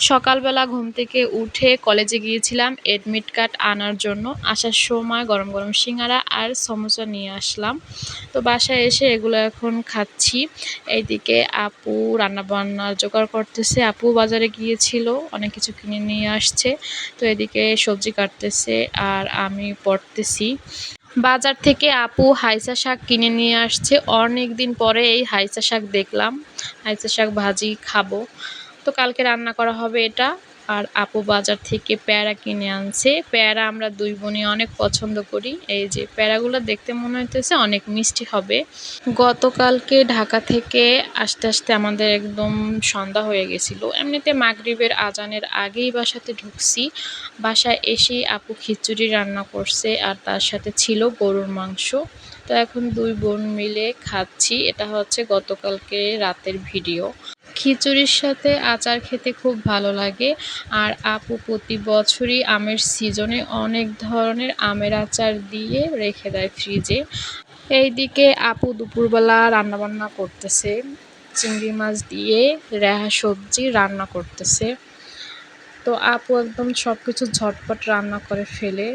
সকালবেলা ঘুম থেকে উঠে কলেজে গিয়েছিলাম এডমিট কার্ড আনার জন্য। আসার সময় গরম গরম সিঙ্গারা আর সমোসা নিয়ে আসলাম। তো বাসায় এসে এগুলো এখন খাচ্ছি। এইদিকে আপু রান্নাবান্নার জোগাড় করতেছে। আপু বাজারে গিয়েছিল, অনেক কিছু কিনে নিয়ে আসছে। তো এদিকে সবজি কাটতেছে আর আমি পড়তেছি। বাজার থেকে আপু হাইসা শাক কিনে নিয়ে আসছে। অনেক দিন পরে এই হাইসা শাক দেখলাম। হাইসা শাক ভাজি খাব। তো কালকে রান্না করা হবে এটা। আর আপু বাজার থেকে প্যারা কিনে আনছে। প্যারা আমরা দুই বোনই অনেক পছন্দ করি। এই যে প্যারাগুলো দেখতে মনে হইতেছে অনেক মিষ্টি হবে। গতকালকে ঢাকা থেকে আস্তে আস্তে আমাদের একদম সন্ধ্যা হয়ে গেছিল। এমনিতে মাগরিবের আজানের আগেই বাসাতে ঢুকছি। বাসায় এসেই আপু খিচুড়ি রান্না করছে আর তার সাথে ছিল গরুর মাংস। তো এখন দুই বোন মিলে খাচ্ছি। এটা হচ্ছে গতকালকে রাতের ভিডিও। খিচুড়ির সাথে আচার খেতে খুব ভালো লাগে। আর আপু প্রতি বছরই আমের সিজনে অনেক ধরনের আমের আচার দিয়ে রেখে দেয় ফ্রিজে এইদিকে আপু দুপুরবেলা রান্নাবান্না করতেছে। চিংড়ি মাছ দিয়ে রেহা সবজি রান্না করতেছে। তো আপু একদম সব কিছু ঝটপট রান্না করে ফেলে।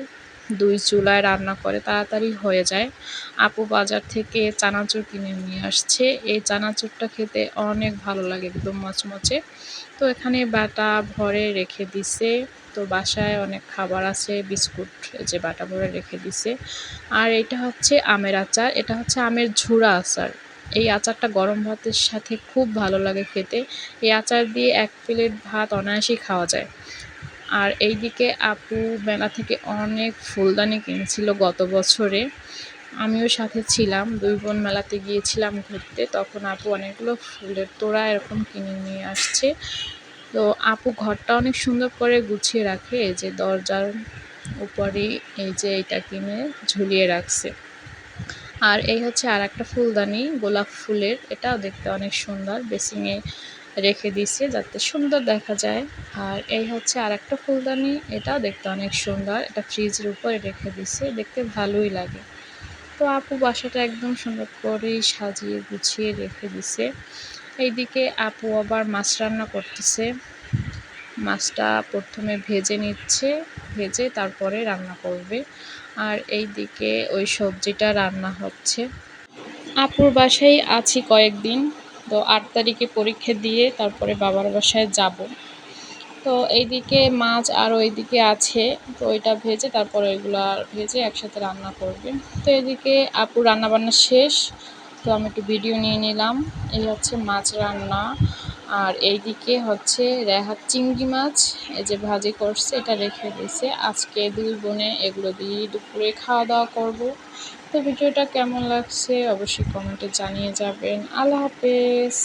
দুই চুলায় রান্না করে তাড়াতাড়ি হয়ে যায়। আপু বাজার থেকে চানাচুর কিনে নিয়ে আসছে। এই চানাচুরটা খেতে অনেক ভালো লাগে, একদম মচমচে। তো এখানে বাটা ভরে রেখে দিছে। তো বাসায় অনেক খাবার আছে, বিস্কুট যে বাটা ভরে রেখে দিছে। আর এটা হচ্ছে আমের আচার, এটা হচ্ছে আমের ঝুড়া আচার। এই আচারটা গরম ভাতের সাথে খুব ভালো লাগে খেতে। এই আচার দিয়ে এক প্লেট ভাত অনায়াসেই খাওয়া যায়। আর এইদিকে আপু মেলা থেকে অনেক ফুলদানি কিনেছিল গত বছরে। আমিও সাথে ছিলাম, দুই বোন মেলাতে গিয়েছিলাম ঘুরতে, তখন আপু অনেকগুলো ফুলের তোড়া এরকম কিনে নিয়ে আসছে। তো আপু ঘরটা অনেক সুন্দর করে গুছিয়ে রাখে, এই যে দরজার উপরে এই যে এটা কিনে ঝুলিয়ে রাখছে। আর এই হচ্ছে আর একটা ফুলদানি, গোলাপ ফুলের। এটাও দেখতে অনেক সুন্দর। বেসিংয়ে রেখে দিছে যাতে সুন্দর দেখা যায়। আর এই হচ্ছে আর একটা ফুলদানি, এটাও দেখতে অনেক সুন্দর। এটা ফ্রিজের উপরে রেখে দিছে দেখতে ভালোই লাগে। তো আপু বাসাটা একদম সুন্দর করেই সাজিয়ে গুছিয়ে রেখে দিছে এইদিকে আপু আবার মাছ রান্না করতেছে। মাছটা প্রথমে ভেজে নিচ্ছে, ভেজে তারপরে রান্না করবে। আর এই দিকে ওই সবজিটা রান্না হচ্ছে। আপুর বাসায় আছি কয়েকদিন, তো আট তারিখে পরীক্ষা দিয়ে তারপরে বাবার বাসায় যাব। তো এইদিকে মাছ আর ওইদিকে আছে, তো ওইটা ভেজে তারপর ওইগুলো ভেজে একসাথে রান্না করবে। তো এদিকে আপু রান্নাবান্না শেষ, তো আমি একটু ভিডিও নিয়ে নিলাম। এই হচ্ছে মাছ রান্না। আর এইদিকে হচ্ছে রেহাত চিংড়ি মাছ, এই যে ভাজি করছে, এটা রেখে দিয়েছে। আজকে দুই বোনে এগুলো দিয়ে দুপুরে খাওয়া দাওয়া করব। তো ভিডিওটা কেমন লাগছে অবশ্যই কমেন্টে জানিয়ে যাবেন। আল্লাহ হাফেজ।